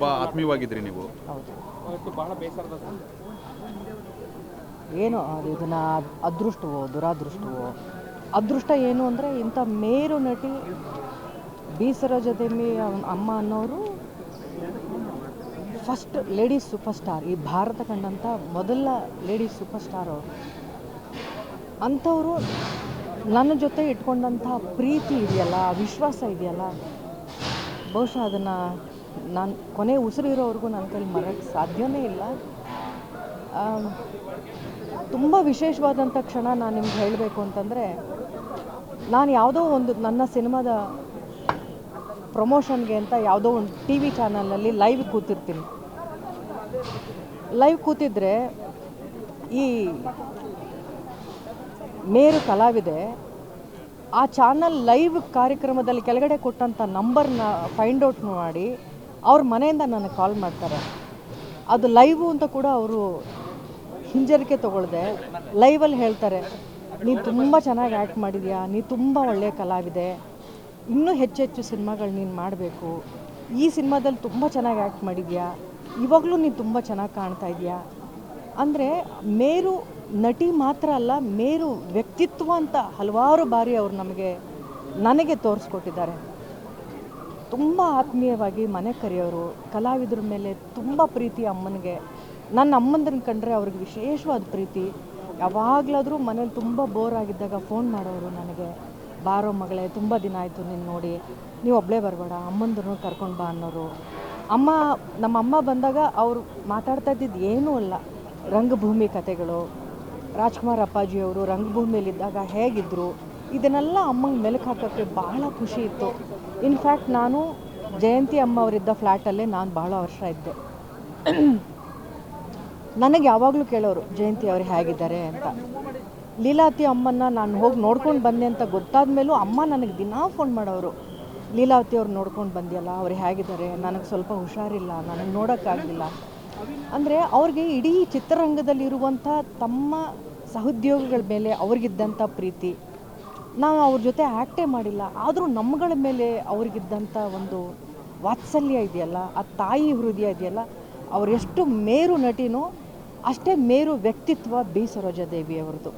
ತುಂಬ ಆತ್ಮೀಯವಾಗಿದ್ರಿ ನೀವು. ಹೌದು. ಏನು, ಅದು ಇದನ್ನ ಅದೃಷ್ಟವೋ, ದುರಾದೃಷ್ಟವೋ? ಅದೃಷ್ಟ ಏನು ಅಂದರೆ ಇಂಥ ಮೇರು ನಟಿ ಬಿ ಸರೋಜದೇವಿ ಅಮ್ಮ ಅನ್ನೋರು ಫಸ್ಟ್ ಲೇಡೀಸ್ ಸೂಪರ್ ಸ್ಟಾರ್ ಈ ಭಾರತ ಕಂಡಂಥ ಮೊದಲ ಲೇಡೀಸ್ ಸೂಪರ್ ಸ್ಟಾರ್ ಅವರು. ಅಂಥವರು ನನ್ನ ಜೊತೆ ಇಟ್ಕೊಂಡಂಥ ಪ್ರೀತಿ ಇದೆಯಲ್ಲ, ವಿಶ್ವಾಸ ಇದೆಯಲ್ಲ, ಬಹುಶಃ ಅದನ್ನು ನಾನು ಕೊನೆ ಉಸಿರಿರೋವರೆಗೂ ನನ್ನ ಕೈಲಿ ಮರಕ್ಕೆ ಸಾಧ್ಯವೇ ಇಲ್ಲ. ತುಂಬ ವಿಶೇಷವಾದಂಥ ಕ್ಷಣ ನಾನು ನಿಮ್ಗೆ ಹೇಳಬೇಕು ಅಂತಂದರೆ, ನಾನು ಯಾವುದೋ ಒಂದು ನನ್ನ ಸಿನಿಮಾದ ಪ್ರಮೋಷನ್ಗೆ ಅಂತ ಯಾವುದೋ ಒಂದು ಟಿ ವಿ ಚಾನಲಲ್ಲಿ ಲೈವ್ ಕೂತಿರ್ತೀನಿ. ಲೈವ್ ಕೂತಿದ್ರೆ ಈ ಮೇರು ಕಲಾವಿದೆ ಆ ಚಾನಲ್ ಲೈವ್ ಕಾರ್ಯಕ್ರಮದಲ್ಲಿ ಕೆಳಗಡೆ ಕೊಟ್ಟಂಥ ನಂಬರ್ನ ಫೈಂಡ್ ಔಟ್ ಮಾಡಿ ಅವ್ರ ಮನೆಯಿಂದ ನನಗೆ ಕಾಲ್ ಮಾಡ್ತಾರೆ. ಅದು ಲೈವು ಅಂತ ಕೂಡ ಅವರು ಹಿಂಜರಿಕೆ ತೊಗೊಳ್ದೆ ಲೈವಲ್ಲಿ ಹೇಳ್ತಾರೆ, ನೀನು ತುಂಬ ಚೆನ್ನಾಗಿ ಆ್ಯಕ್ಟ್ ಮಾಡಿದ್ಯಾ? ನೀ ತುಂಬ ಒಳ್ಳೆಯ ಕಲಾವಿದೆ. ಇನ್ನೂ ಹೆಚ್ಚೆಚ್ಚು ಸಿನಿಮಾಗಳು ನೀನು ಮಾಡಬೇಕು. ಈ ಸಿನಿಮಾದಲ್ಲಿ ತುಂಬ ಚೆನ್ನಾಗಿ ಆ್ಯಕ್ಟ್ ಮಾಡಿದ್ಯಾ? ಇವಾಗಲೂ ನೀನು ತುಂಬ ಚೆನ್ನಾಗಿ ಕಾಣ್ತಾ ಇದೆಯಾ? ಅಂದರೆ ಮೇರು ನಟಿ ಮಾತ್ರ ಅಲ್ಲ, ಮೇರು ವ್ಯಕ್ತಿತ್ವ ಅಂತ ಹಲವಾರು ಬಾರಿ ಅವರು ನಮಗೆ, ನನಗೆ ತೋರಿಸ್ಕೊಟ್ಟಿದ್ದಾರೆ. ತುಂಬ ಆತ್ಮೀಯವಾಗಿ ಮನೆ ಕರೆಯೋರು, ಕಲಾವಿದ್ರ ಮೇಲೆ ತುಂಬ ಪ್ರೀತಿ ಅಮ್ಮನಿಗೆ. ನನ್ನ ಅಮ್ಮಂದ್ರನ್ನ ಕಂಡ್ರೆ ಅವ್ರಿಗೆ ವಿಶೇಷವಾದ ಪ್ರೀತಿ. ಯಾವಾಗಲಾದರೂ ಮನೇಲಿ ತುಂಬ ಬೋರ್ ಆಗಿದ್ದಾಗ ಫೋನ್ ಮಾಡೋರು ನನಗೆ. ಬಾರೋ ಮಗಳೇ, ತುಂಬ ದಿನ ಆಯಿತು ನೀನು ನೋಡಿ. ನೀವು ಒಬ್ಬಳೇ ಬರಬೇಡ, ಅಮ್ಮಂದ್ರನ್ನು ಕರ್ಕೊಂಡು ಬಾ ಅನ್ನೋರು. ಅಮ್ಮ, ನಮ್ಮ ಅಮ್ಮ ಬಂದಾಗ ಅವರು ಮಾತಾಡ್ತಾ ಇದ್ದಿದ್ದು ಏನೂ ಅಲ್ಲ. ರಂಗಭೂಮಿ ಕತೆಗಳು, ರಾಜ್ಕುಮಾರ್ ಅಪ್ಪಾಜಿಯವರು ರಂಗಭೂಮಿಯಲ್ಲಿದ್ದಾಗ ಹೇಗಿದ್ದರು ಇದನ್ನೆಲ್ಲ ಅಮ್ಮಂಗೆ ಮೆಲುಕು ಹಾಕೋಕ್ಕೆ ಬಹಳ ಖುಷಿ ಇತ್ತು. ಇನ್ಫ್ಯಾಕ್ಟ್ ನಾನು ಜಯಂತಿ ಅಮ್ಮ ಅವರಿದ್ದ ಫ್ಲ್ಯಾಟಲ್ಲೇ ನಾನು ಬಹಳ ವರ್ಷ ಇದ್ದೆ. ನನಗೆ ಯಾವಾಗಲೂ ಕೇಳೋರು, ಜಯಂತಿ ಅವರು ಹೇಗಿದ್ದಾರೆ ಅಂತ. ಲೀಲಾವತಿ ಅಮ್ಮನ್ನ ನಾನು ಹೋಗಿ ನೋಡ್ಕೊಂಡು ಬಂದೆ ಅಂತ ಗೊತ್ತಾದ ಮೇಲೂ ಅಮ್ಮ ನನಗೆ ದಿನಾ ಫೋನ್ ಮಾಡೋರು. ಲೀಲಾವತಿ ಅವ್ರು ನೋಡ್ಕೊಂಡು ಬಂದಿಯಲ್ಲ, ಅವ್ರು ಹೇಗಿದ್ದಾರೆ? ನನಗೆ ಸ್ವಲ್ಪ ಹುಷಾರಿಲ್ಲ, ನನಗೆ ನೋಡೋಕ್ಕಾಗಲಿಲ್ಲ. ಅಂದರೆ ಅವ್ರಿಗೆ ಇಡೀ ಚಿತ್ರರಂಗದಲ್ಲಿರುವಂಥ ತಮ್ಮ ಸಹೋದ್ಯೋಗಿಗಳ ಮೇಲೆ ಅವ್ರಿಗಿದ್ದಂಥ ಪ್ರೀತಿ. ನಾವು ಅವ್ರ ಜೊತೆ ಆ್ಯಕ್ಟೇ ಮಾಡಿಲ್ಲ. ಆದರೂ ನಮ್ಮಗಳ ಮೇಲೆ ಅವ್ರಿಗಿದ್ದಂಥ ಒಂದು ವಾತ್ಸಲ್ಯ ಇದೆಯಲ್ಲ, ಆ ತಾಯಿ ಹೃದಯ ಇದೆಯಲ್ಲ ಅವರೆಷ್ಟು ಮೇರು ನಟಿನೋ ಅಷ್ಟೇ ಮೇರು ವ್ಯಕ್ತಿತ್ವ ಬಿ. ಅವ್ರದ್ದು.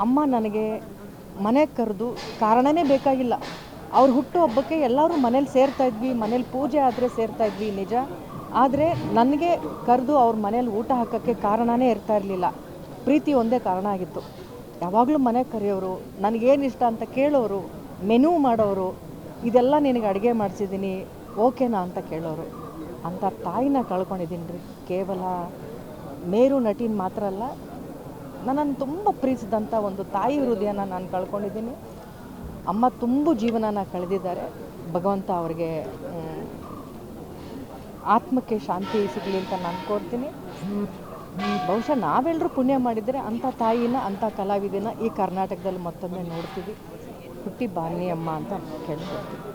ಅಮ್ಮ ನನಗೆ ಮನೆ ಕರೆದು ಕಾರಣನೇ ಬೇಕಾಗಿಲ್ಲ. ಅವ್ರ ಹುಟ್ಟುಹಬ್ಬಕ್ಕೆ ಎಲ್ಲರೂ ಮನೇಲಿ ಸೇರ್ತಾ ಇದ್ವಿ, ಮನೇಲಿ ಪೂಜೆ ಆದರೆ ಸೇರ್ತಾ ಇದ್ವಿ ನಿಜ. ಆದರೆ ನನಗೆ ಕರೆದು ಅವ್ರ ಮನೇಲಿ ಊಟ ಹಾಕೋಕ್ಕೆ ಕಾರಣನೇ ಇರ್ತಾ ಇರಲಿಲ್ಲ. ಪ್ರೀತಿ ಒಂದೇ ಕಾರಣ ಆಗಿತ್ತು. ಯಾವಾಗಲೂ ಮನೆಗೆ ಕರೆಯೋರು, ನನಗೇನು ಇಷ್ಟ ಅಂತ ಕೇಳೋರು, ಮೆನು ಮಾಡೋರು, ಇದೆಲ್ಲ ನಿನಗೆ ಅಡುಗೆ ಮಾಡಿಸಿದ್ದೀನಿ, ಓಕೆನಾ ಅಂತ ಕೇಳೋರು. ಅಂಥ ತಾಯಿನ ಕಳ್ಕೊಂಡಿದ್ದೀನಿ ರೀ. ಕೇವಲ ಮೇರು ನಟಿನ ಮಾತ್ರ ಅಲ್ಲ, ನನ್ನನ್ನು ತುಂಬ ಪ್ರೀತಿಸಿದಂಥ ಒಂದು ತಾಯಿ ಹೃದಯನ ನಾನು ಕಳ್ಕೊಂಡಿದ್ದೀನಿ. ಅಮ್ಮ ತುಂಬ ಜೀವನನ ಕಳೆದಿದ್ದಾರೆ. ಭಗವಂತ ಅವ್ರಿಗೆ ಆತ್ಮಕ್ಕೆ ಶಾಂತಿ ಸಿಗಲಿ ಅಂತ ನಾನು ಕೋರ್ತೀನಿ. ಬಹುಶಃ ನಾವೆಲ್ಲರೂ ಪುಣ್ಯ ಮಾಡಿದರೆ ಅಂಥ ತಾಯಿನ, ಅಂಥ ಕಲಾವಿದನ ಈ ಕರ್ನಾಟಕದಲ್ಲಿ ಮತ್ತೊಮ್ಮೆ ನೋಡ್ತೀವಿ. ಹುಟ್ಟಿ ಬಾನಿಯಮ್ಮ ಅಂತ ಕೇಳ್ಕೊಳ್ತೀವಿ.